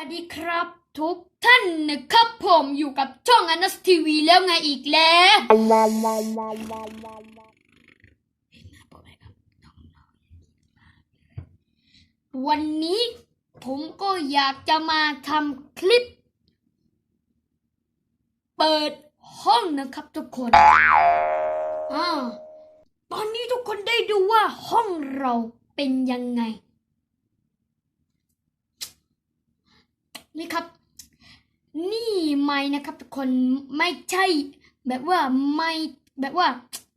วัสดีครับ ทุกท่านนะครับผมอยู่กับช่องอนัสทีวีแล้วไงอีกแล้ววันนี้ผมก็อยากจะมาทำคลิป เปิดห้องนะครับทุกคนอ่าตอนนี้ทุกคนได้ดูว่าห้องเราเป็นยังไง นี่ครับ นี่ไม่นะครับทุกคนไม่ใช่ แบบว่าไม่แบบว่า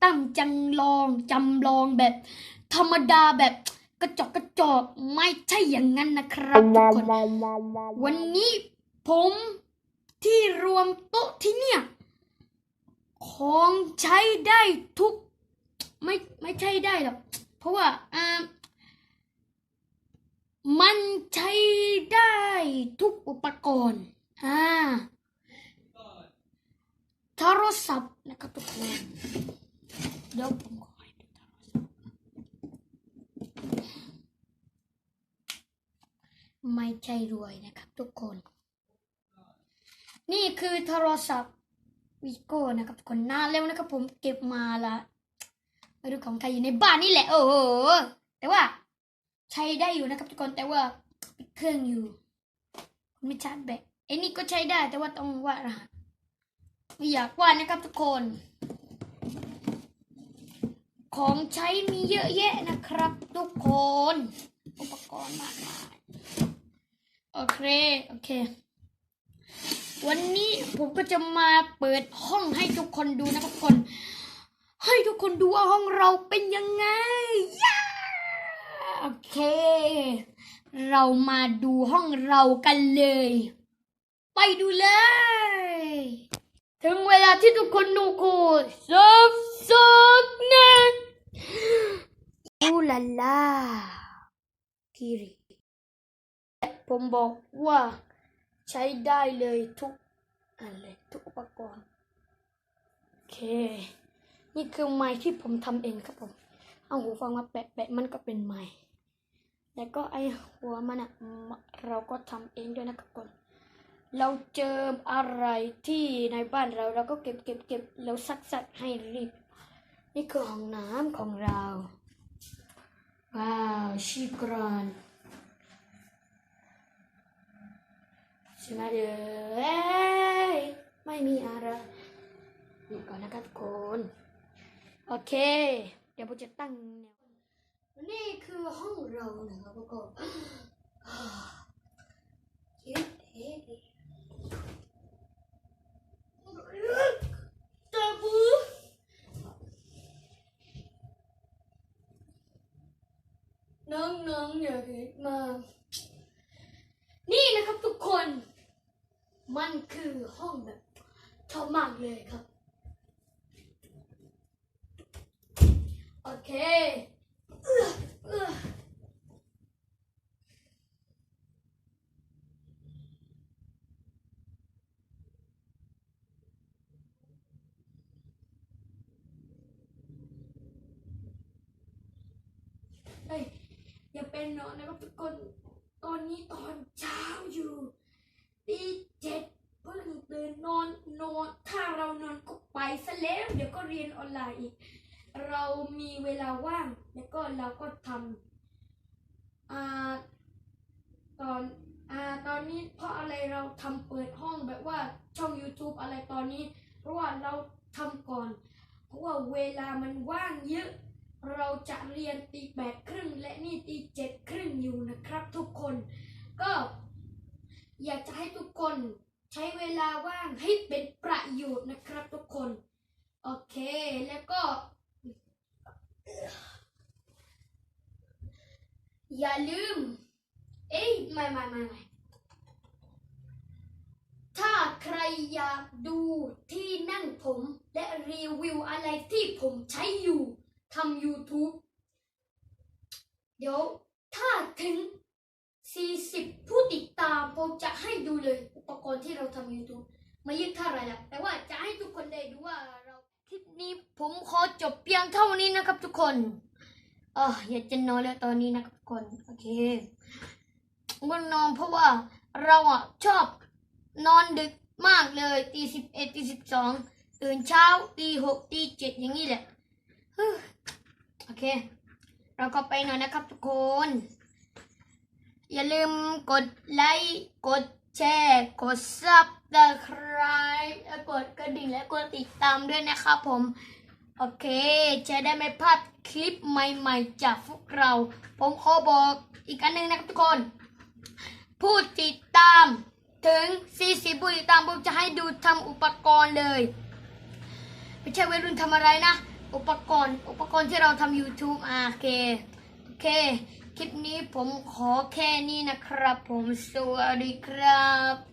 ตั้งจังลองจำลองแบบ ธรรมดาแบบกระจอกกระจอกไม่ใช่อย่างนั้นนะครับทุกคนวันนี้ผมที่รวมโต๊ะที่เนี่ย ของใช้ได้ทุก ไม่ไม่ใช่ได้หรอกเพราะว่าอ่า มันใช้ได้ทุกอุปกรณ์อ่าโทรศัพท์นะครับทุกคน เดี๋ยวผมขอให้ดูโทรศัพท์ไม่ใช่รวยนะครับทุกคน นี่คือโทรศัพท์วิโก้นะครับทุกคนน่านแล้วนะครับผมเก็บมาละไม่รู้ของใครอยู่ในบ้านนี่แหละ โอ้โห แต่ว่า ใช้ได้อยู่นะครับทุกคนแต่ว่าปิดเครื่องอยู่ไม่ชาร์จแบตไอ้นี่ก็ใช้ได้แต่ว่าต้องวาดรหัสไม่อยากวาดนะครับทุกคน ของใช้มีเยอะแยะนะครับ ทุกคน อุปกรณ์มากมายโอเคโอเค วันนี้ผมก็จะมาเปิดห้องให้ทุกคนดูนะครับทุกคน ให้ทุกคนดูว่าห้องเราเป็นยังไง โอเค เรามาดูห้องเรากันเลย ไปดูเลย ถึงเวลาที่ทุกคนดูโคซับซับนะอูลาลากิริผมบอกว่าใช้ได้เลยทุกอันเลยทุกอุปกรณ์ โอเค นี่คือไม้ที่ผมทำเองครับผม เอาหูฟังมาแปะแปะมันก็เป็นไม้ แล้วก็ไอหัวมันอะเราก็ทำเองด้วยนะครับก่อนเราเจออะไรที่ในบ้านเราเราก็เก็บเก็บเก็บแล้วซักซักให้รีบ นี่คือห้องน้ำของเรา ว้าวชีกรอนใช่ไหมเอ้ยไม่มีอะไรดูก่อนนะครับทุกคนโอเค เดี๋ยวผมจะตั้งแนว นี่คือห้องเรานะครับทุกคนคิดเอ๊ะตาบูน้องๆอย่าคิดมากนี่นะครับทุกคน มันคือห้องแบบชอบมากเลยครับ โอเค เฮ้ยอย่าเป็นนอนนะครับทุกคนตอนนี้ตอนเช้าอยู่ตีเจ็ดเพิ่งตื่นนอนนอน ถ้าเรานอนก็ไปซะแล้ว เดี๋ยวก็เรียนออนไลน์อีก เรามีเวลาว่าง แล้วก็เราก็ทำอ่าตอนอ่าตอนนี้เพราะอะไรเราทำเปิดห้องแบบว่าช่อง YouTube อะไรตอนนี้ เพราะว่าเราทำก่อน เพราะว่าเวลามันว่างเยอะ เราจะเรียนตีแปดครึ่ง และนี่ตีเจ็ดครึ่งอยู่นะครับทุกคน ก็อยากจะให้ทุกคนใช้เวลาว่างให้เป็นประโยชน์นะครับทุกคน โอเคแล้วก็ อย่าลืม เอ้ยไม่ไม่ไม่ไม่ถ้าใครอยากดูที่นั่งผมและรีวิวอะไรที่ผมใช้อยู่ทำ YouTube เดี๋ยวถ้าถึง 40 ผู้ติดตามผมจะให้ดูเลยอุปกรณ์ที่เราทำ YouTube ไม่ยึดค่าอะไรหรอกแต่ว่าจะให้ทุกคนได้ดูว่าเราคลิปนี้ผมขอจบเพียงเท่านี้นะครับทุกคน เอออยากจะนอนแล้วตอนนี้นะทุกคนโอเคง่วงนอนเพราะว่าเราอะชอบนอนดึกมากเลยตีสิบเอ็ดตีสิบสองตื่นเช้าตีหกตีเจ็ดอย่างนี้แหละโอเค เราก็ไปหน่อยนะครับทุกคน อย่าลืมกดไลค์กดแชร์กดซับสไคร b e และกดกระดิ่งและกดติดตามด้วยนะครับผม โอเค จะได้ไม่พลาดคลิปใหม่ๆ จากพวกเรา ผมขอบอกอีกอันหนึ่งนะครับทุกคน ผู้ติดตามถึง 40ผู้ติดตามผมจะให้ดูทำอุปกรณ์เลย ไม่ใช่วัยรุ่นทำอะไรนะ อุปกรณ์ อุปกรณ์ที่เราทำ YouTube อะโอเค โอเค คลิปนี้ผมขอแค่นี้นะครับ ผมสวัสดีครับ